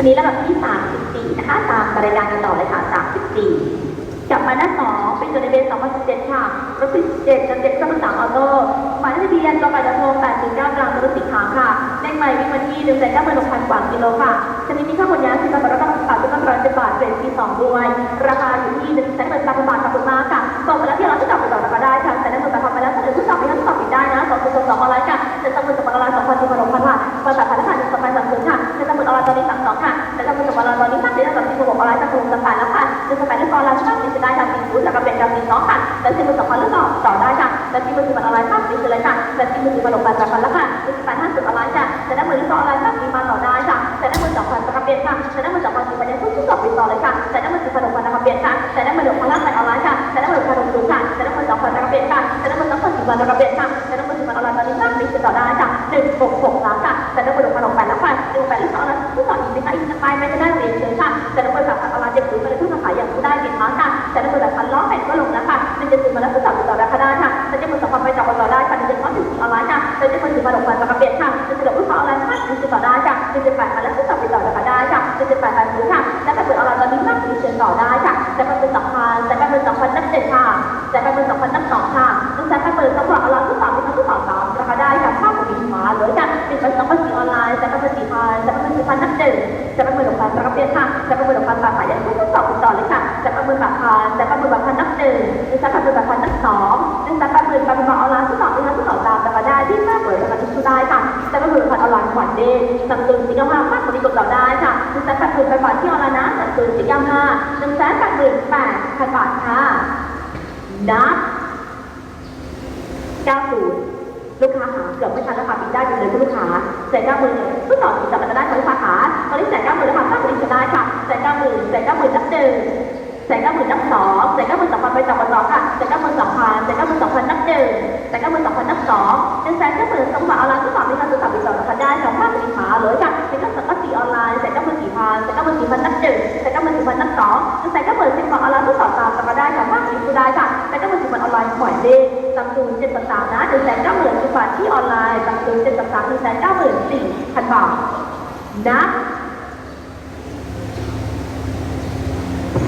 อันนี้ลำดับที่ 34 นะคะ ตามรายการกันต่อเลยค่ะ 34กลับมาหน้าสองเป็นจดทะเบียน2017 ค่ะ รถติดเจ็ดจดเจ็ดก็เป็นสามออโต้หมายเลขทะเบียนกไก่กระทง809กลางรถติดขาค่ะเลขใหม่วิ่งวันที่1 9 6 0 0กว่ากิโลค่ะชนิดนี้ค่าขนย้าย10บาทแล้วก็บาทเป็นร้อยสิบบาทเกรดที่2ด้วย ราคาอยู่ที่1 8 0 0 0 0บาทขอบคุณมากค่ะส่งไปแล้วที่เราจะจับไปต่อราคาได้ค่ะแต่ในเมื่อไปทำไปแล้วถ้าเกิดผู้จับไปแล้วผู้จับปิดได้นะสองคนสองออนไลน์ค่ะจะจำเป็นสองออนไลน์สองพันสี่พันหกพัน ตอนนี้ามสองค่ะจะจำเป็นสองออนไลน์ตอนนี้สามเดือนสามสิบหกออนไลน์จะถูกสแปนแล้วค่ะจะสแปนเรื่องออนไลน์ช่องนี้จะได้ทำสิ่งรู้จักกับเป็นการสิ่งน้องค่ะแต่สิ่มือสองพันเรื่องต่อต่อได้ค่ะแต่สิ่มือสี่พันออนไลน์ข้ามสิ่งเลยค่ะแต่สิ่มือสี่พันหกพันแปดพันแล้วค่ะจะสแปนห้าสิบออนไลน์ค่ะแต่ได้มือที่สองออนไลน์ข้ามสิ่งมาต่อได้ค่ะแต่ได้มือสองพันประกับเป็นค่ะแต่ได้มือสองพันสี่พันยังทุกทุกสอบติดต่อเลยค่ะแต่ได้มือสี่พันหกพันประกับเป็นค่ะแต่ได้มือหนึ่งพันล่างใส่ออนไลน์ค่ะแต่ได้มือพันหกสูงค่ะแต่ได้มือสองพันประกับเป็นค่ะแต่ได้มือสองพันสี่พันประกับเป็นค่ะ หนึ่งหกหกสามค่ะแต่ได้มือหนึ่งพันหกแปแล้วค่ะหนึ่งแปแล้วสองออนไลน์ทุกสอบอีกนะคะอีกจะไปไม่จะได้เรียนเชิญค่ะแต่ได้มือสามพันออนไลน์เจ็ดศูนย์ไปเลยทุกสาขาอย่างผู้ได้ติดค้างค่ะแต่ได้มือแบบพันล้อแผ่นก็ลงแล้วค่ะหนึ่งเจ็ดศูนย์มาแล้วทุกสอบติดต่อราคาได้ค่ะแต่ได้มือสองพันไปจับต่อได้ค่ะหนึ่งเจ็ดร้อยถึงออนไลน์ค่ะแต่ได้มือสี่พันหกพันประกับเป็นค่ะหนึ่งเจ็ดลูกค้าออนไลน์ค่ะหนึ่งเจ็ดต่อได้ค่ะหนึ่งเจ็ดแปดมาแล้วทุกสอบติดต่อได้ค่ะหนึ่งเจ็ดแปดพันซื้อค่ะและถ้าเกิดออนไลน์ตอนนี้มากถึงเชิญต่อได้ค่ะแต่เป็นเป็นสองพันแต่เป็นเป็นสองพันนับเจ็ดค่ะแต่เป็นเป็นสองพันนั เลยค่ะเป็นสองภาษีออนไลน์แต่เป็นเป็นสี่พันแต่เป็นเป็นสี่พันนับหนึ่งแต่เป็นเป็นหกพันประกับเป็นค่ะแต่เป็นเป็นหกพันบาทขายอย่างทุกสอบติดต่อเลยค่ะแต่เป็นเป็นแบบพันแต่เป็นเป็นแบบพันนับหนึ่งหรือแต่เป็นเป็นแบบพันนับสองหรือแต่เป็นเป็นแบบพันออนไลน์ทุกสอบเป็นทุกสอบตามราคาได้ที่มากกว่าราคาที่ได้ค่ะแต่เป็นเป็นพันออนไลน์ขวัญเดชสัมตุนสีน้ำมากมากกว่าที่กดต่อได้ค่ะหรือแต่เป็นเป็นไปก่อนที่ออนไลน์นะสัมตุนสีน้ำห้าหนึ่งแสนแปดหมื่นแปดพันบาทค่ะนับ90 ลูกค้าหาเกือบไม่ทันแล้วค่ะปิดได้ไปเลยคุณลูกค้าแสนเก้าหมื่นผู้ต่อสิจับมันจะได้ของลูกค้าหาตอนนี้แสนเก้าหมื่นแล้วค่ะถ้าผลิตจะค่ะแสนเก้าหมื่นแสนเก้าหมื่นนับหนึ่งแสนเก้าหมื่นนับสองแสนเก้าหมื่นสองพันไปต่อกันต่อค่ะแสนเก้าหมื่นสองพันแสนเก้าหมื่นสองพันนับหนึ่งแสนเก้าหมื่นสองพันนับสองหนึ่งแสนเก้าหมื่นสองพันออนไลน์ผู้ต่อมีการซื้อต่อปิดต่อราคาได้ค่ะถ้าผลิตหาเลยค่ะเป็นการสังกัดสี่ออนไลน์แสนเก้าหมื่นสี่พันแสนเก้าหมื่นสี่พันนับหนึ่งแสนเก้าหมื่นสี่พันนับสองหนึ่งแสนเก้าหมื่นสิบพันออนไลน์ผู้ต่อตามราคาได้ค่ะถ้าผลิตได้ค่ะแสนเก้าหมื่นสิบพันออนไลน์ปล่อยเลขซัมซุงเจ็ดสามนะหนึ่งแสนเก้าหมื่น ทที่ออนไลน์ซัมซุงเจ็ดสามหนึ่งแสนเก้าหมื่นสี่พันบาทนะ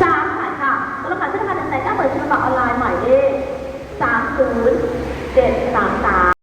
สามขายค่ะมูลค่าซื้อมาหนึ่งแสนเก้าหมื่นบาทออนไลน์หมายเลขสามศูนย์เจ็ดสามสาม